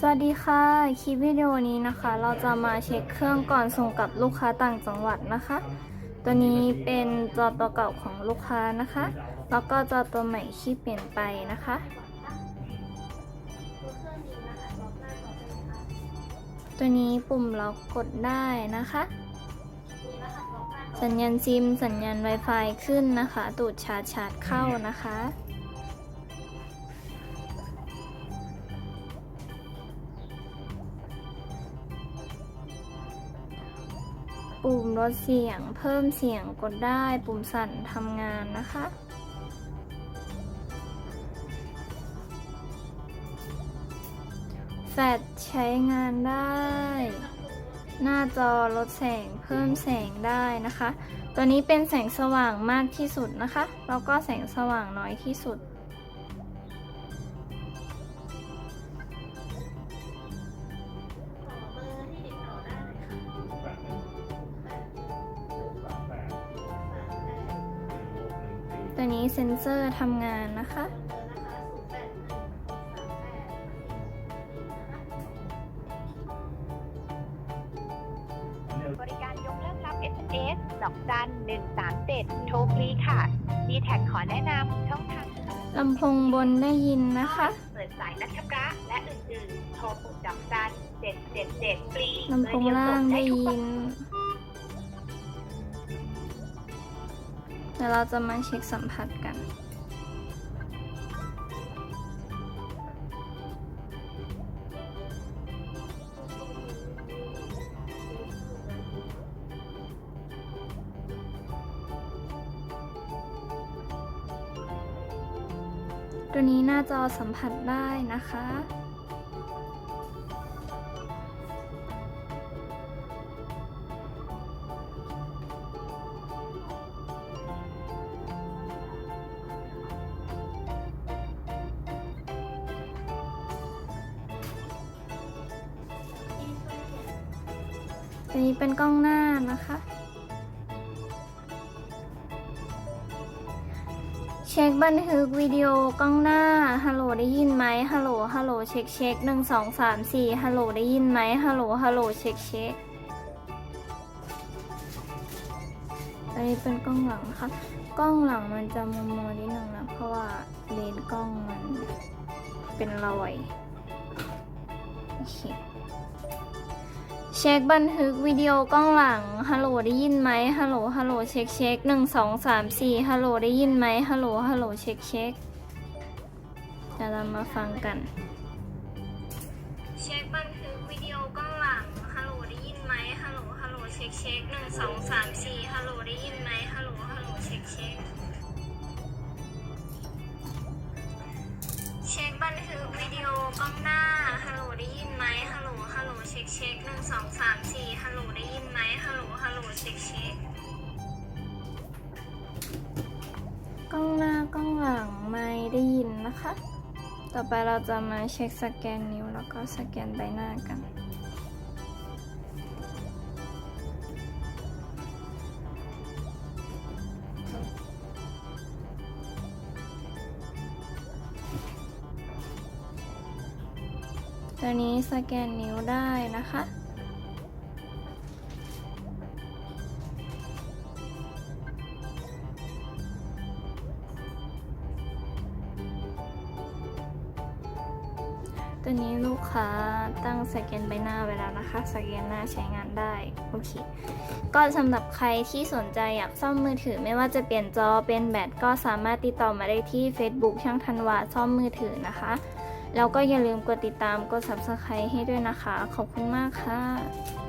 สวัสดีค่ะ คลิปวิดีโอนี้นะคะ เราจะมาเช็คเครื่องก่อนส่งกับลูกค้าต่างจังหวัดนะคะ ตัวนี้เป็นจอตัวเก่าของลูกค้านะคะ แล้วก็จอตัวใหม่ที่เปลี่ยนไปนะคะตัวนี้ปุ่มล็อกกดได้นะคะ สัญญาณซิม สัญญาณ Wi-Fi ขึ้นนะคะ ตูดชาร์จชาร์จเข้านะคะ ปุ่มลดเสียง เพิ่มเสียงกดได้ ปุ่มสั่นทำงานนะคะ แฟลชใช้งานได้ หน้าจอลดแสงเพิ่มแสงได้นะคะ ตัวนี้เป็นแสงสว่างมากที่สุดนะคะ แล้วก็แสงสว่างน้อยที่สุด ตัวนี้เซ็นเซอร์ทำงานนะคะบริการยกเลิกรับ SMS ดอกจัน137โทรฟรีค่ะ d t แท็ขอแนะนำช่องทางลำโพงบนได้ยินนะคะ เปิดสายนัดชำระและอื่นๆ โทรปุ่มดอกจัน777ฟรีลำโพงล่างได้ยิน เดี๋ยวเราจะมาเช็คสัมผัสกัน ตัวนี้หน้าจอสัมผัสได้นะคะ ตัวนี้เป็นกล้องหน้านะคะ เช็คบันทึกวิดีโอกล้องหน้า ฮัลโหลได้ยินไหมฮัลโหล ฮัลโหล เช็คเช็คหนึ่งสองสามสี่ฮัลโหลได้ยินไหมฮัลโหล ฮัลโหล เช็คเช็คอันนี้เป็นกล้องหลังนะคะกล้องหลังมันจะมัวมัวๆนิดนึงนะ เพราะว่าเลนส์กล้องมันเป็นรอย โอเค ช็คบันทึกวิดีโอกล้องหลัง ฮัลโหลได้ยินไหมฮัลโหล ฮัลโหล เช็คเช็คหนึ่งสองสามสี่ฮัลโหลได้ยินไหมฮัลโหล ฮัลโหล เช็คเช็คเดี๋ยวเรามาฟังกัน เช็คบันทึกวิดีโอกล้องหลัง ฮัลโหลได้ยินไหมฮัลโหล ฮัลโหล เช็คเช็คหนึ่งสองสามสี่ฮัลโหลได้ากล้องหลังไม่ได้ยินนะคะ ต่อไปเราจะมาเช็คสแกนนิ้วแล้วก็สแกนใบหน้ากันตัวนี้สแกนนิ้วได้นะคะ ตัวนี้ลูกค้าตั้งสแกนใบหน้าไว้แล้วนะคะ สแกนหน้าใช้งานได้ โอเค ก็สำหรับใครที่สนใจอยากซ่อมมือถือ ไม่ว่าจะเปลี่ยนจอเป็นแบตก็สามารถติดต่อมาได้ที่ Facebook ช่างธันวาซ่อมมือถือนะคะ แล้วก็อย่าลืมกดติดตามกด Subscribe ให้ด้วยนะคะ ขอบคุณมากค่ะ